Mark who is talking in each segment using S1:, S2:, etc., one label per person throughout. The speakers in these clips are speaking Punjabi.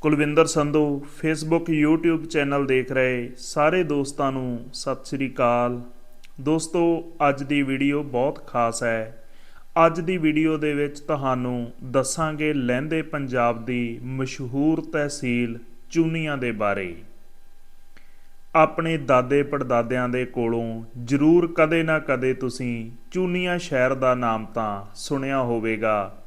S1: Kulwinder Sandhu Facebook YouTube channel ਦੇਖ ਰਹੇ ਸਾਰੇ ਦੋਸਤਾਂ ਨੂੰ ਸਤਿ ਸ੍ਰੀ ਅਕਾਲ। ਦੋਸਤੋ, ਅੱਜ ਦੀ ਵੀਡੀਓ ਬਹੁਤ ਖਾਸ ਹੈ। ਅੱਜ ਦੀ ਵੀਡੀਓ ਦੇ ਵਿੱਚ ਤੁਹਾਨੂੰ ਦੱਸਾਂਗੇ ਲਹਿੰਦੇ ਪੰਜਾਬ ਦੀ ਮਸ਼ਹੂਰ ਤਹਿਸੀਲ ਚੂਨੀਆਂ ਦੇ ਬਾਰੇ। ਆਪਣੇ ਦਾਦੇ ਪੜਦਾਦਿਆਂ ਦੇ ਕੋਲੋਂ ਜ਼ਰੂਰ ਕਦੇ ਨਾ ਕਦੇ ਤੁਸੀਂ ਚੂਨੀਆਂ ਸ਼ਹਿਰ ਦਾ ਨਾਮ ਤਾਂ ਸੁਣਿਆ ਹੋਵੇਗਾ।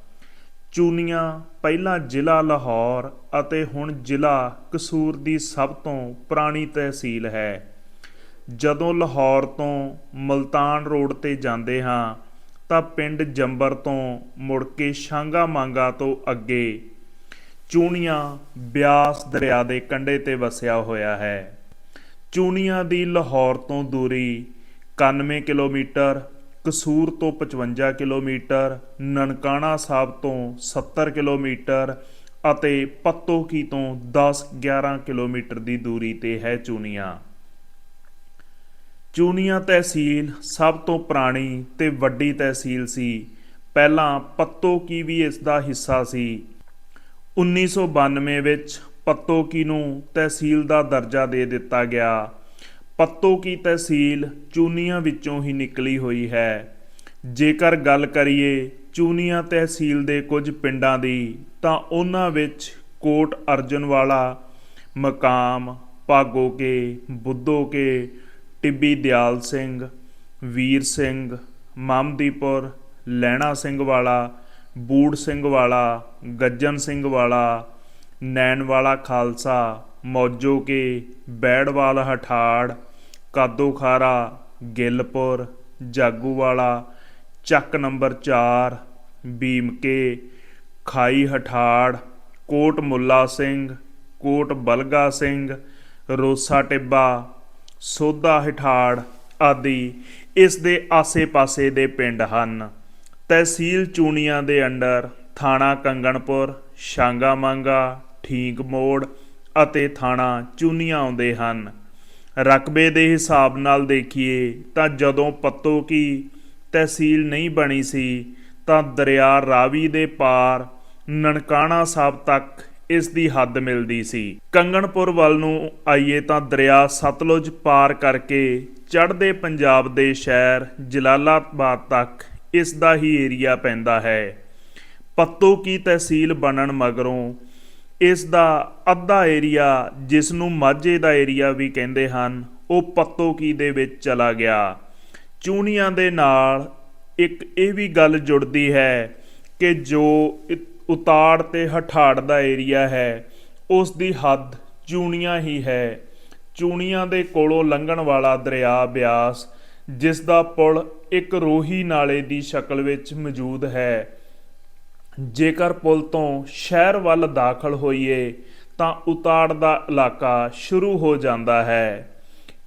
S1: ਚੂਨੀਆਂ, ਪਹਿਲਾਂ ਜ਼ਿਲ੍ਹਾ ਲਾਹੌਰ ਅਤੇ ਹੁਣ ਜ਼ਿਲ੍ਹਾ ਕਸੂਰ ਦੀ ਸਭ ਤੋਂ ਪੁਰਾਣੀ ਤਹਿਸੀਲ ਹੈ। ਜਦੋਂ ਲਾਹੌਰ ਤੋਂ ਮਲਤਾਨ ਰੋਡ ਤੇ ਜਾਂਦੇ ਹਾਂ, ਤਾਂ ਪਿੰਡ ਜੰਬਰ ਤੋਂ ਮੁੜ ਕੇ ਸ਼ਾਂਗਾ ਮਾਂਗਾ ਤੋਂ ਅੱਗੇ ਚੂਨੀਆਂ ਬਿਆਸ ਦਰਿਆ ਦੇ ਕੰਢੇ ਤੇ ਵਸਿਆ ਹੋਇਆ ਹੈ। ਚੂਨੀਆਂ ਦੀ ਲਾਹੌਰ ਤੋਂ ਦੂਰੀ 91 ਕਿਲੋਮੀਟਰ ਕਸੂਰ ਤੋਂ 55 ਕਿਲੋਮੀਟਰ, ਨਨਕਾਣਾ ਸਾਹਿਬ ਤੋਂ 70 ਕਿਲੋਮੀਟਰ ਅਤੇ ਪੱਤੋਕੀ ਤੋਂ 10-11 ਕਿਲੋਮੀਟਰ ਦੀ ਦੂਰੀ ਤੇ ਹੈ ਚੂਨੀਆਂ। ਚੂਨੀਆਂ ਤਹਿਸੀਲ ਸਭ ਤੋਂ ਪੁਰਾਣੀ ਤੇ ਵੱਡੀ ਤਹਿਸੀਲ ਸੀ। ਪਹਿਲਾਂ ਪੱਤੋਕੀ ਵੀ ਇਸ ਦਾ ਹਿੱਸਾ ਸੀ। 1992 ਵਿੱਚ ਪੱਤੋਕੀ ਨੂੰ ਤਹਿਸੀਲ ਦਾ ਦਰਜਾ ਦੇ ਦਿੱਤਾ ਗਿਆ। ਪੱਤੋ ਕੀ ਤਹਿਸੀਲ ਚੂਨੀਆਂ ਵਿੱਚੋਂ ਹੀ ਨਿਕਲੀ ਹੋਈ ਹੈ। ਜੇਕਰ ਗੱਲ ਕਰੀਏ ਚੂਨੀਆਂ ਤਹਿਸੀਲ ਦੇ ਕੁਝ ਪਿੰਡਾਂ ਦੀ, ਤਾਂ ਉਹਨਾਂ ਵਿੱਚ ਕੋਟ ਅਰਜਨ ਵਾਲਾ, ਮਕਾਮ ਭਾਗੋਕੇ ਬੁੱਧੋਕੇ ਟਿੱਬੀ ਦਿਆਲ ਸਿੰਘ, ਵੀਰ ਸਿੰਘ, ਮਾਮਦੀਪੁਰ, ਲੈਣਾ ਸਿੰਘ ਵਾਲਾ, ਬੂੜ ਸਿੰਘ ਵਾਲਾ, ਗੱਜਨ ਸਿੰਘ ਵਾਲਾ, ਨੈਣ ਵਾਲਾ ਖਾਲਸਾ, ਮੌਜੋ ਕੇ, ਬੈੜਵਾਲ ਹਠਾੜ ਕਾਦੋਖਾਰਾ, ਗਿੱਲਪੁਰ, ਜਾਗੂਵਾਲਾ, ਚੱਕ ਨੰਬਰ 4 ਬੀਮਕੇ ਖਾਈ ਹਠਾੜ ਕੋਟ ਮੁੱਲਾ ਸਿੰਘ, ਕੋਟ ਬਲਗਾ ਸਿੰਘ, ਰੋਸਾ ਟਿੱਬਾ, ਸੋਧਾ ਹਠਾੜ ਆਦਿ ਇਸ ਦੇ ਆਸੇ-ਪਾਸੇ ਦੇ ਪਿੰਡ ਹਨ। ਤਹਿਸੀਲ ਚੂਨੀਆਂ ਦੇ ਅੰਡਰ ਥਾਣਾ ਕੰਗਣਪੁਰ ਸ਼ਾਂਗਾ ਮੰਗਾ ਠੀਕ ਮੋੜ ਅਤੇ ਥਾਣਾ ਚੂਨੀਆਂ ਆਉਂਦੇ ਹਨ। ਰਕਬੇ ਦੇ ਹਿਸਾਬ ਨਾਲ ਦੇਖੀਏ ਤਾਂ ਜਦੋਂ ਪੱਤੋ ਕੀ ਤਹਿਸੀਲ ਨਹੀਂ ਬਣੀ ਸੀ ਤਾਂ ਦਰਿਆ ਰਾਵੀ ਦੇ ਪਾਰ ਨਨਕਾਣਾ ਸਾਹਿਬ ਤੱਕ ਇਸ ਦੀ ਹੱਦ ਮਿਲਦੀ ਸੀ। ਕੰਗਣਪੁਰ ਵੱਲ ਨੂੰ ਆਈਏ ਤਾਂ ਦਰਿਆ ਸਤਲੁਜ ਪਾਰ ਕਰਕੇ ਚੜ੍ਹਦੇ ਪੰਜਾਬ ਦੇ ਸ਼ਹਿਰ ਜਲਾਲਾਬਾਦ ਤੱਕ ਇਸ ਦਾ ਹੀ ਏਰੀਆ ਪੈਂਦਾ ਹੈ। ਪੱਤੋ ਕੀ ਤਹਿਸੀਲ ਬਣਨ ਮਗਰੋਂ ਇਸ ਦਾ ਅੱਧਾ ਏਰੀਆ ਜਿਸ ਨੂੰ ਮਾਝੇ ਦਾ ਏਰੀਆ ਵੀ ਕਹਿੰਦੇ ਹਨ, ਉਹ ਪੱਤੋ ਕੀ ਦੇ ਵਿੱਚ ਚਲਾ ਗਿਆ। ਚੂਨੀਆਂ ਦੇ ਨਾਲ ਇੱਕ ਇਹ ਵੀ ਗੱਲ ਜੁੜਦੀ ਹੈ ਕਿ ਜੋ ਇ- ਉਤਾੜ ਤੇ ਹਠਾੜ ਦਾ ਏਰੀਆ ਹੈ, ਉਸ ਦੀ ਹੱਦ ਚੂਨੀਆਂ ਹੀ ਹੈ। ਚੂਨੀਆਂ ਦੇ ਕੋਲੋਂ ਲੰਘਣ ਵਾਲਾ ਦਰਿਆ ਬਿਆਸ, ਜਿਸ ਦਾ ਪੁਲ ਇੱਕ ਰੋਹੀ ਨਾਲੇ ਦੀ ਸ਼ਕਲ ਵਿੱਚ ਮੌਜੂਦ ਹੈ। ਜੇਕਰ ਪੁਲ ਤੋਂ ਸ਼ਹਿਰ ਵੱਲ ਦਾਖਲ ਹੋਈਏ, ਤਾਂ ਉਤਾੜ ਦਾ ਇਲਾਕਾ ਸ਼ੁਰੂ ਹੋ ਜਾਂਦਾ ਹੈ।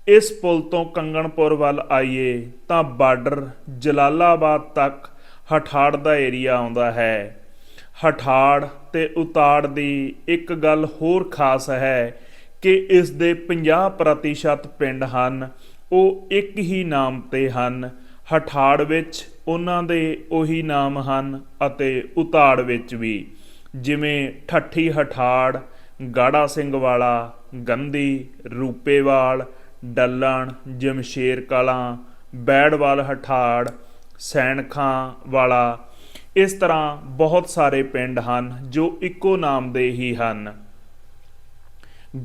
S1: ਇਸ ਪੁਲ ਤੋਂ ਕੰਗਣਪੁਰ ਵੱਲ ਆਈਏ, ਤਾਂ ਬਾਰਡਰ ਜਲਾਲਾਬਾਦ ਤੱਕ ਹਠਾੜ ਦਾ ਏਰੀਆ ਆਉਂਦਾ ਹੈ। ਹਠਾੜ ਤੇ ਉਤਾੜ ਦੀ ਇੱਕ ਗੱਲ ਹੋਰ ਖਾਸ ਹੈ ਕਿ ਇਸ ਦੇ 50% ਪਿੰਡ ਹਨ, ਉਹ ਇੱਕ ਹੀ ਨਾਮ ਤੇ ਹਨ ਹਠਾੜ ਵਿੱਚ ਉਹਨਾਂ ਦੇ ਉਹੀ ਨਾਮ ਹਨ ਅਤੇ ਉਤਾੜ ਵਿੱਚ ਵੀ, ਜਿਵੇਂ ਠੱਠੀ ਹਠਾੜ, ਗਾੜਾ ਸਿੰਘ ਵਾਲਾ, ਗੰਦੀ, ਰੂਪੇਵਾਲ, ਡੱਲਣ, ਜਮਸ਼ੇਰ ਕਲਾਂ, ਬੈੜਵਾਲ ਹਠਾੜ, ਸੈਣਖਾਂ ਵਾਲਾ। ਇਸ ਤਰ੍ਹਾਂ ਬਹੁਤ ਸਾਰੇ ਪਿੰਡ ਹਨ ਜੋ ਇੱਕੋ ਨਾਮ ਦੇ ਹੀ ਹਨ।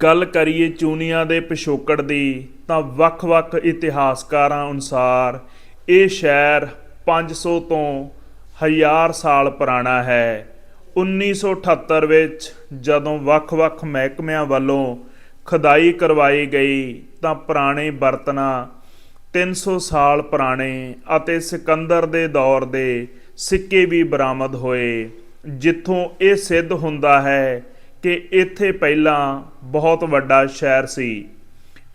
S1: ਗੱਲ ਕਰੀਏ ਚੂਨੀਆਂ ਦੇ ਪਿਛੋਕੜ ਦੀ, ਤਾਂ ਵੱਖ-ਵੱਖ ਇਤਿਹਾਸਕਾਰਾਂ ਅਨੁਸਾਰ ਇਹ ਸ਼ਹਿਰ 500 ਤੋਂ 1000 ਸਾਲ ਪੁਰਾਣਾ ਹੈ। 1978 ਵਿੱਚ ਜਦੋਂ ਵੱਖ-ਵੱਖ ਮਹਿਕਮਿਆਂ ਵੱਲੋਂ ਖਦਾਈ ਕਰਵਾਈ ਗਈ ਤਾਂ ਪੁਰਾਣੇ ਬਰਤਨਾਂ 300 ਸਾਲ ਪੁਰਾਣੇ ਅਤੇ ਸਿਕੰਦਰ ਦੇ ਦੌਰ ਦੇ ਸਿੱਕੇ ਵੀ ਬਰਾਮਦ ਹੋਏ, ਜਿੱਥੋਂ ਇਹ ਸਿੱਧ ਹੁੰਦਾ ਹੈ ਕਿ ਇੱਥੇ ਪਹਿਲਾਂ ਬਹੁਤ ਵੱਡਾ ਸ਼ਹਿਰ ਸੀ।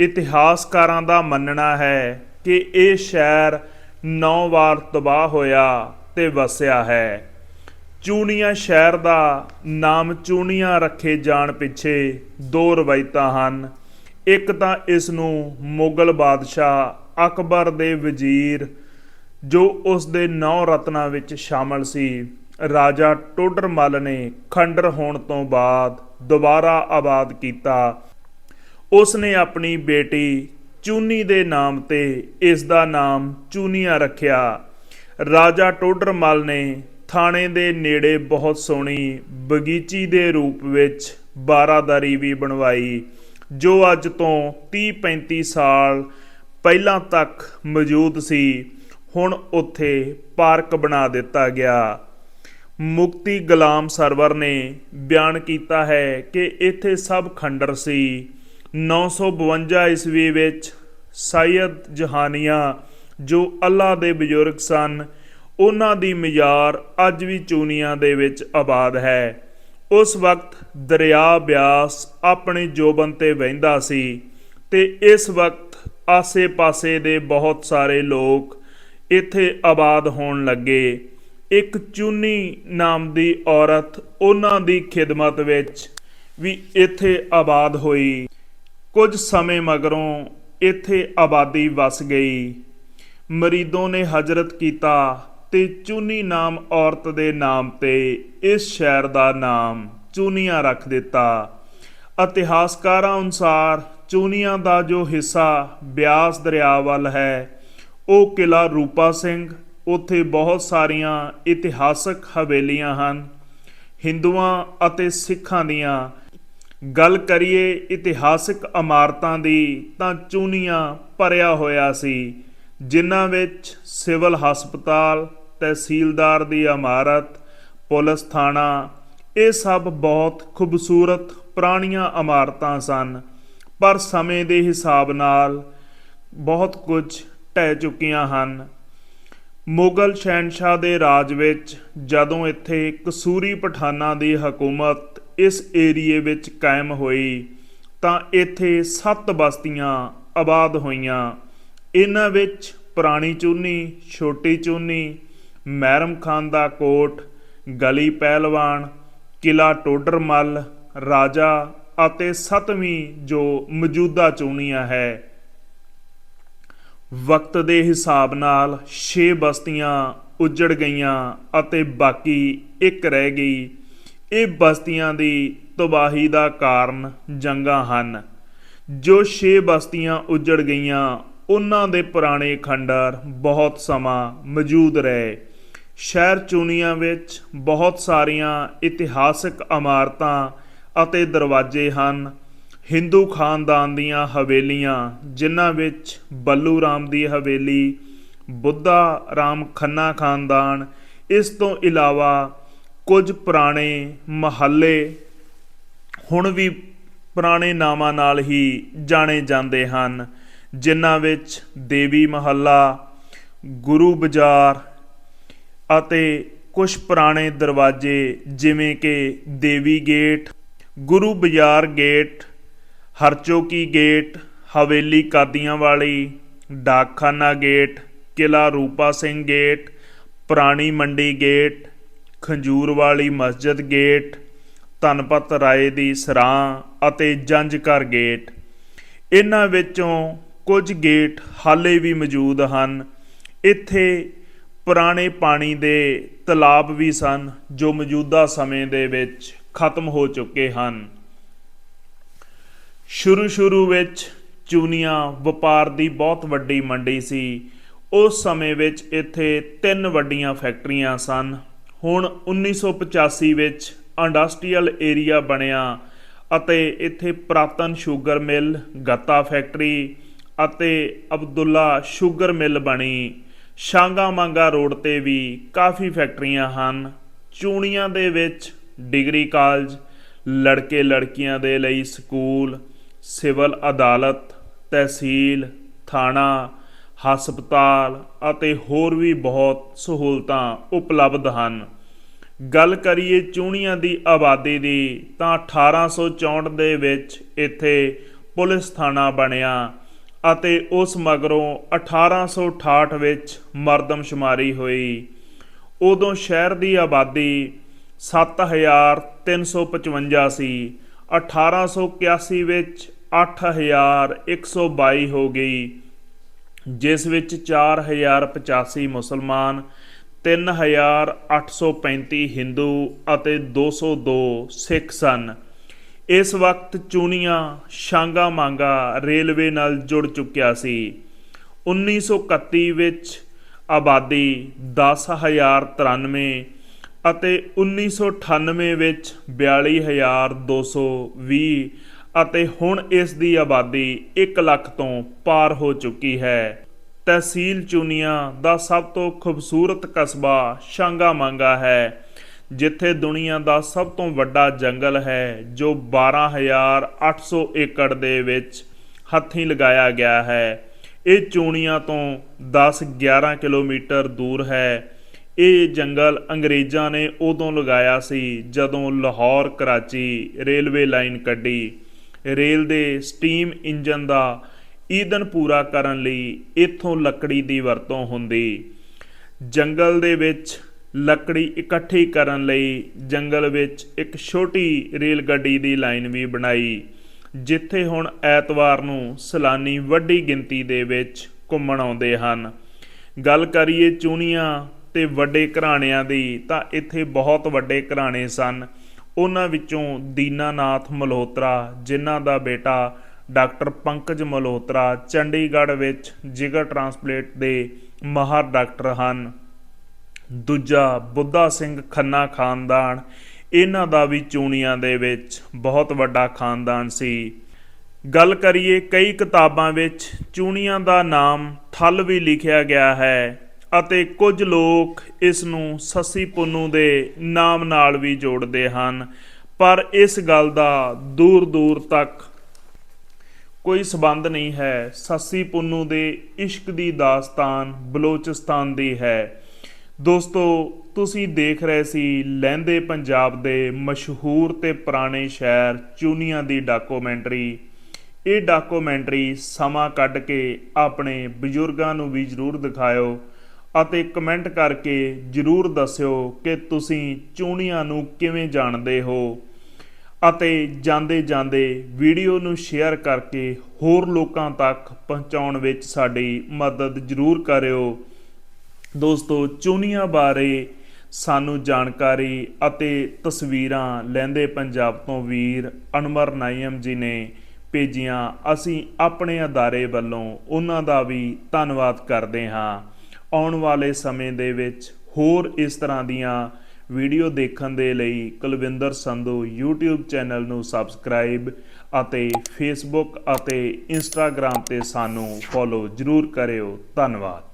S1: ਇਤਿਹਾਸਕਾਰਾਂ ਦਾ ਮੰਨਣਾ ਹੈ ਕਿ ਇਹ ਸ਼ਹਿਰ ਨੌ ਵਾਰ ਤਬਾਹ ਹੋਇਆ ਤੇ ਵਸਿਆ ਹੈ। ਚੂਨੀਆਂ ਸ਼ਹਿਰ ਦਾ ਨਾਮ ਚੂਨੀਆਂ ਰੱਖੇ ਜਾਣ ਪਿੱਛੇ ਦੋ ਰਵਾਇਤਾਂ ਹਨ। ਇੱਕ ਤਾਂ ਇਸ ਨੂੰ ਮੁਗਲ ਬਾਦਸ਼ਾਹ ਅਕਬਰ ਦੇ ਵਜ਼ੀਰ, ਜੋ ਉਸ ਦੇ ਨੌ ਰਤਨਾਂ ਵਿੱਚ ਸ਼ਾਮਲ ਸੀ, ਰਾਜਾ ਟੋਡਰਮਲ ਨੇ ਖੰਡਰ ਹੋਣ ਤੋਂ ਬਾਅਦ ਦੁਬਾਰਾ ਆਬਾਦ ਕੀਤਾ। ਉਸ ਨੇ ਆਪਣੀ ਬੇਟੀ ਚੂਨੀ ਦੇ ਨਾਮ ਤੇ ਇਸ ਦਾ ਨਾਮ ਚੂਨੀਆ ਰੱਖਿਆ। ਰਾਜਾ ਟੋਡਰਮਲ ਨੇ ਥਾਣੇ ਦੇ ਨੇੜੇ ਬਹੁਤ ਸੋਹਣੀ ਬਗੀਚੀ ਦੇ ਰੂਪ ਵਿੱਚ ਬਾਰਾਦਰੀ ਵੀ ਬਣਵਾਈ, ਜੋ ਅੱਜ ਤੋਂ 30-35 ਸਾਲ ਪਹਿਲਾਂ ਤੱਕ ਮੌਜੂਦ ਸੀ। ਹੁਣ ਉੱਥੇ ਪਾਰਕ ਬਣਾ ਦਿੱਤਾ ਗਿਆ। ਮੁਕਤੀ ਗੁਲਾਮ ਸਰਵਰ ਨੇ ਬਿਆਨ ਕੀਤਾ ਹੈ ਕਿ ਇੱਥੇ ਸਭ ਖੰਡਰ ਸੀ। 952 ਈਸਵੀ ਵਿੱਚ ਸੈਯਦ ਜਹਾਨੀਆ, ਜੋ ਅੱਲਾ ਦੇ ਬਜ਼ੁਰਗ ਸਨ, ਉਹਨਾਂ ਦੀ ਮਜ਼ਾਰ ਅੱਜ ਵੀ ਚੂਨੀਆਂ ਦੇ ਵਿੱਚ ਆਬਾਦ ਹੈ। ਉਸ ਵਕਤ ਦਰਿਆ ਬਿਆਸ ਆਪਣੇ ਜੋਬਨ ਤੇ ਵਹਿੰਦਾ ਸੀ ਤੇ ਇਸ ਵਕਤ ਆਸੇ-ਪਾਸੇ ਦੇ ਬਹੁਤ ਸਾਰੇ ਲੋਕ ਇੱਥੇ ਆਬਾਦ ਹੋਣ ਲੱਗੇ। ਇੱਕ ਚੂਨੀ ਨਾਮ ਦੀ ਔਰਤ ਉਹਨਾਂ ਦੀ ਖਿਦਮਤ ਵਿੱਚ ਵੀ ਇੱਥੇ ਆਬਾਦ ਹੋਈ। ਕੁਝ ਸਮੇਂ ਮਗਰੋਂ ਇੱਥੇ ਆਬਾਦੀ ਵਸ ਗਈ। ਮਰੀਦੋਂ ਨੇ ਹਜਰਤ ਕੀਤਾ ਤੇ ਚੂਨੀ ਨਾਮ ਔਰਤ ਦੇ ਨਾਮ ਤੇ ਇਸ ਸ਼ਹਿਰ ਦਾ ਨਾਮ ਚੂਨੀਆਂ ਰੱਖ ਦਿੱਤਾ। ਇਤਿਹਾਸਕਾਰਾਂ ਅਨੁਸਾਰ ਚੂਨੀਆਂ ਦਾ ਜੋ ਹਿੱਸਾ ਬਿਆਸ ਦਰਿਆ ਵੱਲ ਹੈ, ਉਹ ਕਿਲਾ ਰੂਪਾ ਸਿੰਘ, ਉੱਥੇ ਬਹੁਤ ਸਾਰੀਆਂ ਇਤਿਹਾਸਕ ਹਵੇਲੀਆਂ ਹਨ। ਹਿੰਦੂਆਂ ਅਤੇ ਸਿੱਖਾਂ ਦੀਆਂ ਗੱਲ ਕਰੀਏ ਇਤਿਹਾਸਿਕ ਇਮਾਰਤਾਂ ਦੀ ਤਾਂ ਚੂਨੀਆਂ ਭਰਿਆ ਹੋਇਆ ਸੀ, ਜਿਨ੍ਹਾਂ ਵਿੱਚ ਸਿਵਲ ਹਸਪਤਾਲ, ਤਹਿਸੀਲਦਾਰ ਦੀ ਇਮਾਰਤ, ਪੁਲਿਸ ਥਾਣਾ, ਇਹ ਸਭ ਬਹੁਤ ਖੂਬਸੂਰਤ ਪੁਰਾਣੀਆਂ ਇਮਾਰਤਾਂ ਸਨ। ਪਰ ਸਮੇਂ ਦੇ ਹਿਸਾਬ ਨਾਲ ਬਹੁਤ ਕੁਝ ਢਹਿ ਚੁੱਕੀਆਂ ਹਨ। ਮੁਗਲ ਸ਼ਹਿਨशाह ਦੇ ਰਾਜ ਵਿੱਚ ਜਦੋਂ ਇੱਥੇ ਕਸੂਰੀ ਪਠਾਨਾਂ ਦੀ ਹਕੂਮਤ ਇਸ ਏਰੀਏ ਵਿੱਚ ਕਾਇਮ ਹੋਈ, ਤਾਂ ਇੱਥੇ ਸੱਤ ਬਸਤੀਆਂ ਆਬਾਦ ਹੋਈਆਂ। ਇਹਨਾਂ ਵਿੱਚ ਪੁਰਾਣੀ ਚੂਨੀ, ਛੋਟੀ ਚੂਨੀ, ਮਹਿਰਮ ਖਾਨ ਦਾ ਕੋਟ, ਗਲੀ ਪਹਿਲਵਾਨ, ਕਿਲਾ ਟੋਡਰਮਲ, ਰਾਜਾ ਅਤੇ ਸਤਵੀਂ ਜੋ ਮੌਜੂਦਾ ਚੂਨੀਆਂ ਹੈ। ਵਕਤ ਦੇ ਹਿਸਾਬ ਨਾਲ 6 ਬਸਤੀਆਂ ਉਜੜ ਗਈਆਂ ਅਤੇ ਬਾਕੀ ਇੱਕ ਰਹਿ ਗਈ। ਇਹ ਬਸਤੀਆਂ ਦੀ ਤਬਾਹੀ ਦਾ ਕਾਰਨ ਜੰਗਾਂ ਹਨ। ਜੋ ਛੇ ਬਸਤੀਆਂ ਉਜੜ ਗਈਆਂ, ਉਹਨਾਂ ਦੇ ਪੁਰਾਣੇ ਖੰਡਰ ਬਹੁਤ ਸਮਾਂ ਮੌਜੂਦ ਰਹੇ। ਸ਼ਹਿਰ ਚੂਨੀਆਂ ਵਿੱਚ ਬਹੁਤ ਸਾਰੀਆਂ ਇਤਿਹਾਸਕ ਇਮਾਰਤਾਂ ਅਤੇ ਦਰਵਾਜ਼ੇ ਹਨ। ਹਿੰਦੂ ਖਾਨਦਾਨ ਦੀਆਂ ਹਵੇਲੀਆਂ, ਜਿਨ੍ਹਾਂ ਵਿੱਚ ਬੱਲੂ ਰਾਮ ਦੀ ਹਵੇਲੀ, ਬੁੱਧਾ ਰਾਮ ਖੰਨਾ ਖਾਨਦਾਨ, ਇਸ ਤੋਂ ਇਲਾਵਾ ਕੁਝ ਪੁਰਾਣੇ ਮਹੱਲੇ ਹੁਣ ਵੀ ਪੁਰਾਣੇ ਨਾਵਾਂ ਨਾਲ ਹੀ ਜਾਣੇ ਜਾਂਦੇ ਹਨ, ਜਿਨ੍ਹਾਂ ਵਿੱਚ ਦੇਵੀ ਮਹੱਲਾ, ਗੁਰੂ ਬਾਜ਼ਾਰ ਅਤੇ ਕੁਝ ਪੁਰਾਣੇ ਦਰਵਾਜ਼ੇ ਜਿਵੇਂ ਕਿ ਦੇਵੀ ਗੇਟ, ਗੁਰੂ ਬਾਜ਼ਾਰ ਗੇਟ, ਹਰਚੋਕੀ ਗੇਟ, ਹਵੇਲੀ ਕਾਦੀਆਂ ਵਾਲੀ, ਡਾਕਖਾਨਾ ਗੇਟ, ਕਿਲਾ ਰੂਪਾ ਸਿੰਘ ਗੇਟ, ਪੁਰਾਣੀ ਮੰਡੀ ਗੇਟ ਖੰਜੂਰ ਵਾਲੀ ਮਸਜਿਦ ਗੇਟ, ਧਨਪਤ ਰਾਏ ਦੀ ਸਰਾਂ ਅਤੇ ਜੰਜ ਘਰ ਗੇਟ। ਇਹਨਾਂ ਵਿੱਚੋਂ ਕੁਝ ਗੇਟ ਹਾਲੇ ਵੀ ਮੌਜੂਦ ਹਨ। ਇੱਥੇ ਪੁਰਾਣੇ ਪਾਣੀ ਦੇ ਤਲਾਬ ਵੀ ਸਨ, ਜੋ ਮੌਜੂਦਾ ਸਮੇਂ ਦੇ ਵਿੱਚ ਖਤਮ ਹੋ ਚੁੱਕੇ ਹਨ। ਸ਼ੁਰੂ ਸ਼ੁਰੂ ਵਿੱਚ ਚੂਨੀਆਂ ਵਪਾਰ ਦੀ ਬਹੁਤ ਵੱਡੀ ਮੰਡੀ ਸੀ। ਉਸ ਸਮੇਂ ਵਿੱਚ ਇੱਥੇ ਤਿੰਨ ਵੱਡੀਆਂ ਫੈਕਟਰੀਆਂ ਸਨ। ਹੁਣ 1985 ਵਿੱਚ ਇੰਡਸਟਰੀਅਲ ਏਰੀਆ ਬਣਿਆ ਅਤੇ ਇੱਥੇ ਪ੍ਰਾਤਨ ਸ਼ੂਗਰ ਮਿਲ, ਗੱਤਾ ਫੈਕਟਰੀ ਅਤੇ ਅਬਦੁੱਲਾ ਸ਼ੂਗਰ ਮਿਲ ਬਣੀ। ਸ਼ਾਂਗਾ ਮੰਗਾ ਰੋਡ ਤੇ ਵੀ ਕਾਫੀ ਫੈਕਟਰੀਆਂ ਹਨ। ਚੂਣੀਆਂ ਦੇ ਵਿੱਚ ਡਿਗਰੀ ਕਾਲਜ, ਲੜਕੇ ਲੜਕੀਆਂ ਦੇ ਲਈ ਸਕੂਲ, ਸਿਵਲ ਅਦਾਲਤ, ਤਹਿਸੀਲ, ਥਾਣਾ ਹਸਪਤਾਲ ਅਤੇ ਹੋਰ ਵੀ ਬਹੁਤ ਸਹੂਲਤਾਂ ਉਪਲਬਧ ਹਨ। ਗੱਲ ਕਰੀਏ ਚੂਣੀਆਂ ਦੀ ਆਬਾਦੀ ਦੀ, ਤਾਂ 1864 ਦੇ ਵਿੱਚ ਇੱਥੇ ਪੁਲਿਸ ਥਾਣਾ ਬਣਿਆ ਅਤੇ ਉਸ ਮਗਰੋਂ 1868 ਵਿੱਚ ਮਰਦਮਸ਼ੁਮਾਰੀ ਹੋਈ। ਉਦੋਂ ਸ਼ਹਿਰ ਦੀ ਆਬਾਦੀ 7355 ਸੀ 1881 ਵਿੱਚ 8122 ਹੋ ਗਈ। ਜਿਸ ਵਿੱਚ 4085 ਮੁਸਲਮਾਨ 3835 ਹਿੰਦੂ ਅਤੇ 202 ਸਿੱਖ ਸਨ। ਇਸ ਵਕਤ ਚੂਨੀਆਂ ਸ਼ਾਂਗਾ ਮਾਂਗਾ ਰੇਲਵੇ ਨਾਲ ਜੁੜ ਚੁੱਕਿਆ ਸੀ। 1931 ਵਿੱਚ ਆਬਾਦੀ 10093 ਅਤੇ 1998 ਵਿੱਚ 42220 ਅਤੇ ਹੁਣ ਇਸ ਦੀ ਆਬਾਦੀ 1 ਲੱਖ ਤੋਂ ਪਾਰ ਹੋ ਚੁੱਕੀ ਹੈ। ਤਹਿਸੀਲ ਚੂਨੀਆਂ ਦਾ ਸਭ ਤੋਂ ਖੂਬਸੂਰਤ ਕਸਬਾ ਸ਼ਾਂਗਾ ਮਾਂਗਾ ਹੈ, ਜਿੱਥੇ ਦੁਨੀਆ ਦਾ ਸਭ ਤੋਂ ਵੱਡਾ ਜੰਗਲ ਹੈ, ਜੋ 12800 ਏਕੜ ਦੇ ਵਿੱਚ ਹੱਥੀਂ ਲਗਾਇਆ ਗਿਆ ਹੈ। ਇਹ ਚੂਣੀਆਂ ਤੋਂ 10-11 ਕਿਲੋਮੀਟਰ ਦੂਰ ਹੈ। ਇਹ ਜੰਗਲ ਅੰਗਰੇਜ਼ਾਂ ਨੇ ਉਦੋਂ ਲਗਾਇਆ ਸੀ ਜਦੋਂ ਲਾਹੌਰ ਕਰਾਚੀ ਰੇਲਵੇ ਲਾਈਨ ਕੱਢੀ। ਰੇਲ ਦੇ ਸਟੀਮ ਇੰਜਨ ਦਾ ਈਧਨ ਪੂਰਾ ਕਰਨ ਲਈ ਇੱਥੋਂ ਲੱਕੜੀ ਦੀ ਵਰਤੋਂ ਹੁੰਦੀ। ਜੰਗਲ ਦੇ ਵਿੱਚ ਲੱਕੜੀ ਇਕੱਠੀ ਕਰਨ ਲਈ ਜੰਗਲ ਵਿੱਚ ਇੱਕ ਛੋਟੀ ਰੇਲ ਗੱਡੀ ਦੀ ਲਾਈਨ ਵੀ ਬਣਾਈ, ਜਿੱਥੇ ਹੁਣ ਐਤਵਾਰ ਨੂੰ ਸੈਲਾਨੀ ਵੱਡੀ ਗਿਣਤੀ ਦੇ ਵਿੱਚ ਘੁੰਮਣ ਆਉਂਦੇ ਹਨ। ਗੱਲ ਕਰੀਏ ਚੂਨੀਆਂ ਤੇ ਵੱਡੇ ਘਰਾਣਿਆਂ ਦੀ, ਤਾਂ ਇੱਥੇ ਬਹੁਤ ਵੱਡੇ ਘਰਾਣੇ ਸਨ। ਉਹਨਾਂ ਵਿੱਚੋਂ ਦੀਨਾਨਾਥ ਮਲਹੋਤਰਾ, ਜਿਨ੍ਹਾਂ ਦਾ ਬੇਟਾ ਡਾਕਟਰ ਪੰਕਜ ਮਲਹੋਤਰਾ ਚੰਡੀਗੜ੍ਹ ਵਿੱਚ ਜਿਗਰ ਟਰਾਂਸਪਲੇਟ ਦੇ ਮਾਹਰ ਡਾਕਟਰ ਹਨ। ਦੂਜਾ ਬੁੱਧਾ ਸਿੰਘ ਖੰਨਾ ਖਾਨਦਾਨ, ਇਹਨਾਂ ਦਾ ਵੀ ਚੂਣੀਆਂ ਦੇ ਵਿੱਚ ਬਹੁਤ ਵੱਡਾ ਖਾਨਦਾਨ ਸੀ। ਗੱਲ ਕਰੀਏ ਕਈ ਕਿਤਾਬਾਂ ਵਿੱਚ ਚੂਣੀਆਂ ਦਾ ਨਾਮ ਥਲ ਵੀ ਲਿਖਿਆ ਗਿਆ ਹੈ। ਅਤੇ ਕੁਝ ਲੋਕ ਇਸ ਨੂੰ ਸੱਸੀ ਪੁੰਨੂ ਦੇ ਨਾਮ ਨਾਲ ਵੀ ਜੋੜਦੇ ਹਨ। ਪਰ ਇਸ ਗੱਲ ਦਾ ਦੂਰ ਦੂਰ ਤੱਕ ਕੋਈ ਸਬੰਧ ਨਹੀਂ ਹੈ। ਸੱਸੀ ਪੁੰਨੂ ਦੇ ਇਸ਼ਕ ਦੀ ਦਾਸਤਾਨ ਬਲੋਚਿਸਤਾਨ ਦੀ ਹੈ। ਦੋਸਤੋ, ਤੁਸੀਂ ਦੇਖ ਰਹੇ ਸੀ ਲਹਿੰਦੇ ਪੰਜਾਬ ਦੇ ਮਸ਼ਹੂਰ ਤੇ ਪੁਰਾਣੇ ਸ਼ਹਿਰ ਚੂਨੀਆਂ ਦੀ ਡਾਕੂਮੈਂਟਰੀ। ਇਹ ਡਾਕੂਮੈਂਟਰੀ ਸਮਾਂ ਕੱਢ ਕੇ ਆਪਣੇ ਬਜ਼ੁਰਗਾਂ ਨੂੰ ਵੀ ਜਰੂਰ ਦਿਖਾਇਓ। ਅਤੇ ਕਮੈਂਟ ਕਰਕੇ ਜਰੂਰ ਦੱਸਿਓ ਕਿ ਤੁਸੀਂ ਚੂਣੀਆਂ ਨੂੰ ਕਿਵੇਂ ਜਾਣਦੇ ਹੋ। ਅਤੇ ਜਾਂਦੇ ਜਾਂਦੇ ਵੀਡੀਓ ਨੂੰ ਸ਼ੇਅਰ ਕਰਕੇ ਹੋਰ ਲੋਕਾਂ ਤੱਕ ਪਹੁੰਚਾਉਣ ਵਿੱਚ ਸਾਡੀ ਮਦਦ ਜਰੂਰ ਕਰਿਓ। ਦੋਸਤੋ ਚੂਨੀਆਂ ਬਾਰੇ ਸਾਨੂੰ ਜਾਣਕਾਰੀ ਅਤੇ ਤਸਵੀਰਾਂ ਲੈਂਦੇ ਪੰਜਾਬ ਤੋਂ ਵੀਰ ਅਨਮਰ ਨਾਇਮ ਜੀ ਨੇ ਭੇਜੀਆਂ। ਅਸੀਂ ਆਪਣੇ ਅਦਾਰੇ ਵੱਲੋਂ ਉਹਨਾਂ ਦਾ ਵੀ ਧੰਨਵਾਦ ਕਰਦੇ ਹਾਂ। ਆਉਣ ਵਾਲੇ ਸਮੇਂ ਦੇ ਵਿੱਚ ਹੋਰ ਇਸ ਤਰ੍ਹਾਂ ਦੀਆਂ ਵੀਡੀਓ ਦੇਖਣ ਦੇ ਲਈ ਕੁਲਵਿੰਦਰ ਸੰਧੂ YouTube ਚੈਨਲ ਨੂੰ ਸਬਸਕ੍ਰਾਈਬ ਅਤੇ Facebook ਅਤੇ Instagram ਤੇ ਸਾਨੂੰ ਫੋਲੋ ਜਰੂਰ ਕਰਿਓ। ਧੰਨਵਾਦ।